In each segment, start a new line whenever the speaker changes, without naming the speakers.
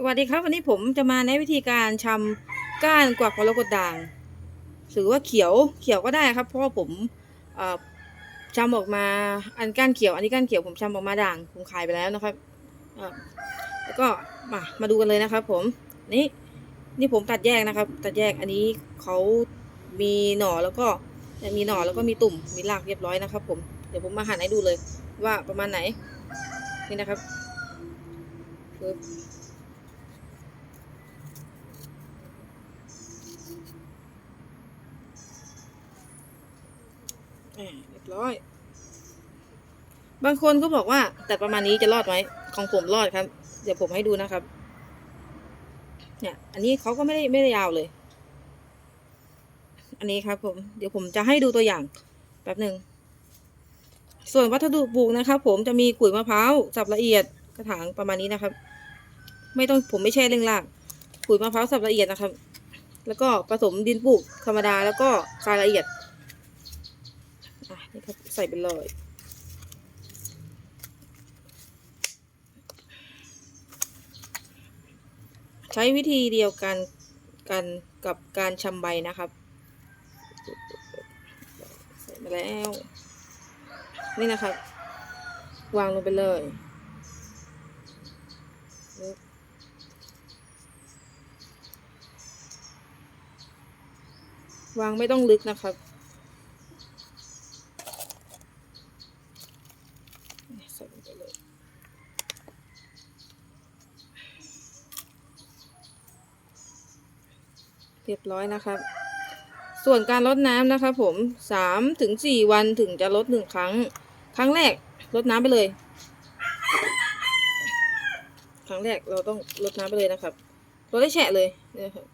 สวัสดีครับ วันนี้ผมจะมาในวิธีการชำก้านกวักมรกตด่างหรือว่าเขียวเขียวก็ได้ครับ เพราะว่าผมเอ่อชำออกมาอันก้านเขียว อันนี้ก้านเขียวผมชำออกมาด่างผมขายไปแล้วนะครับแล้วก็มามาดูกันเลยนะครับ ผมนี่นี่ผมตัดแยกนะครับ ตัดแยกอันนี้เขามีหน่อแล้วก็มีหน่อแล้วก็มีตุ่มมีรากเรียบร้อยนะครับ ผมเดี๋ยวผมมาหั่นให้ดูเลยว่าประมาณไหนนี่นะครับ อ่าเรียบร้อย บางคนก็บอกว่า แต่ประมาณนี้จะรอดไหมของผมรอดครับ เดี๋ยวผมให้ดูนะครับ เนี่ย อันนี้เขาก็ไม่ได้ไม่ได้ยาวเลย อันนี้ครับ ผม เดี๋ยวผมจะให้ดูตัวอย่างแป๊บหนึ่งส่วนวัสดุปลูกนะครับ ผมจะมีขุยมะพร้าวสับละเอียดกระถางประมาณนี้นะครับ ไม่ต้องผมไม่แช่เร่งรากขุยมะพร้าวสับละเอียดนะครับ แล้วก็ผสมดินปลูกธรรมดาแล้วก็ทรายละเอียด ส่ไปเลย ใช้วิธีเดียวกันกันกับการชำใบนะครับใส่มาแล้ว นี่นะครับ วางลงไปเลยวางไม่ต้องลึกนะครับ ใส่ลงไปเลย เรียบร้อยนะครับ ส่วนการลดน้ำนะครับผมสามถึงสี่วันถึงจะลดหนึ่งครั้ง ครั้งแรกลดน้ำไปเลย ครั้งแรกเราต้องลดน้ำไปเลยนะครับลดได้แฉะเลยนี่นะครับ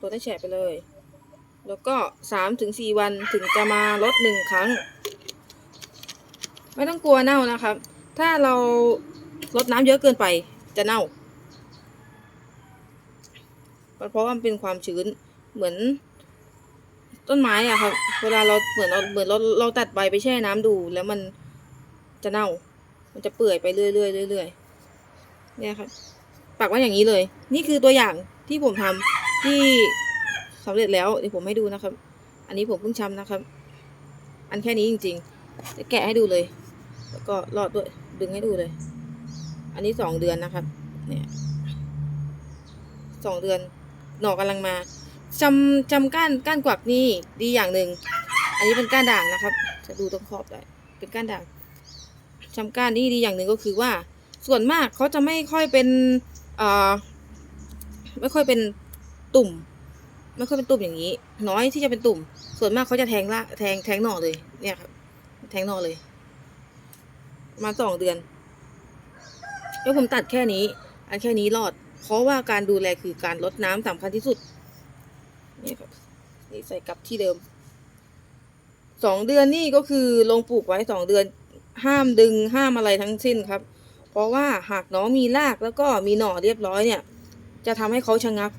ลดได้แฉะไปเลย แล้วก็สามถึงสี่วันถึงจะมาลดหนึ่งครั้ง ไม่ต้องกลัวเน่านะครับ ถ้าเราลดน้ำเยอะเกินไปจะเน่า เพราะว่ามันเป็นความชื้นเหมือน ต้นไม้อะครับ เวลาเราเหมือนเราเหมือนเราเราตัดใบไปแช่น้ำดู แล้วมันจะเน่า มันจะเปื่อยไปเรื่อยๆเรื่อยๆเนี่ยครับปักไว้อย่างนี้เลย นี่คือตัวอย่างที่ผมทำที่สำเร็จแล้วเดี๋ยวผมให้ดูนะครับ อันนี้ผมเพิ่งชำนะครับ อันแค่นี้จริง ๆ จะแกะให้ดูเลย แล้วก็รอดด้วยดึงให้ดูเลย อันนี้สองเดือนนะครับ เนี่ยสองเดือน หน่อกำลังมาจำจำก้านก้านกวักนี่ดีอย่างหนึ่ง อันนี้เป็นก้านด่างนะครับ จะดูตรงขอบได้เป็นก้านด่างจำก้านนี่ดีอย่างหนึ่งก็คือว่า ส่วนมากเขาจะไม่ค่อยเป็นเอ่อไม่ค่อยเป็นตุ่ม ไม่ค่อยเป็นตุ่มอย่างนี้ น้อยที่จะเป็นตุ่ม ส่วนมากเขาจะแทงละแทงแทงหน่อเลย เนี่ยครับ แทงหน่อเลย มาสองเดือนแล้วผมตัดแค่นี้ อันแค่นี้รอด เพราะว่าการดูแลคือการลดน้ำสำคัญที่สุด นี่ครับนี่ใส่กลับที่เดิม สองเดือนนี่ก็คือลงปลูกไว้สองเดือน ห้ามดึงห้ามอะไรทั้งสิ้นครับ เพราะว่าหากน้องมีรากแล้วก็มีหน่อเรียบร้อยเนี่ย จะทำให้เขาชะงัก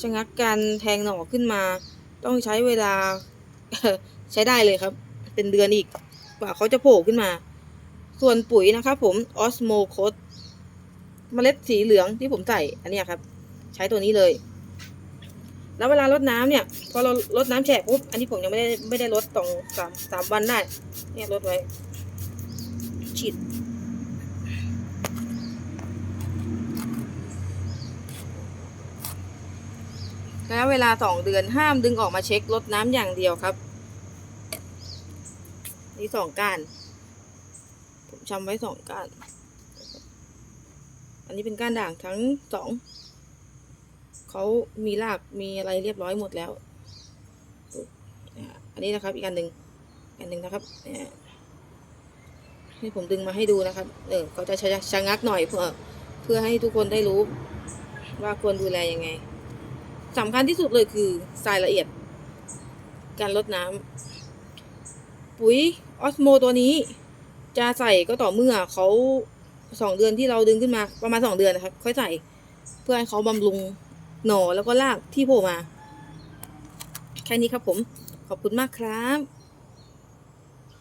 ชะงักการแทงหน่อขึ้นมา ต้องใช้เวลาใช้ได้เลยครับ เป็นเดือนอีกกว่าเขาจะโผล่ขึ้นมา ส่วนปุ๋ยนะครับผมออสโมโคส เมล็ดสีเหลืองที่ผมใส่อันนี้ครับ ใช้ตัวนี้เลย แล้วเวลารดน้ำเนี่ย พอเราลดน้ำแฉะปุ๊บอันนี้ผมยังไม่ได้ไม่ได้ลดสองสามสามวันได้เนี่ยลดไว้ ฉีดแล้วเวลาสองเดือนห้ามดึงออกมาเช็คลดน้ำอย่างเดียวครับ นี่สองก้าน ผมชำไว้สองก้าน อันนี้เป็นก้านด่างทั้งสองเขามีรากมีอะไรเรียบร้อยหมดแล้ว อันนี้นะครับอีกอันหนึ่งอันหนึ่งนะครับนี่ยให้ผมดึงมาให้ดูนะครับ เออเขาจะชะชะงักหน่อยเพื่อเพื่อให้ทุกคนได้รู้ ว่าควรดูแลยังไงสำคัญที่สุดเลยคือทรายละเอียด การลดน้ำปุ๋ยออสโมตัวนี้ จะใส่ก็ต่อเมื่อเขา สองเดือนที่เราดึงขึ้นมาประมาณสองเดือนนะครับ ค่อยใส่เพื่อให้เขาบำรุงหน่อแล้วก็รากที่โผล่มา แค่นี้ครับผม ขอบคุณมากครับ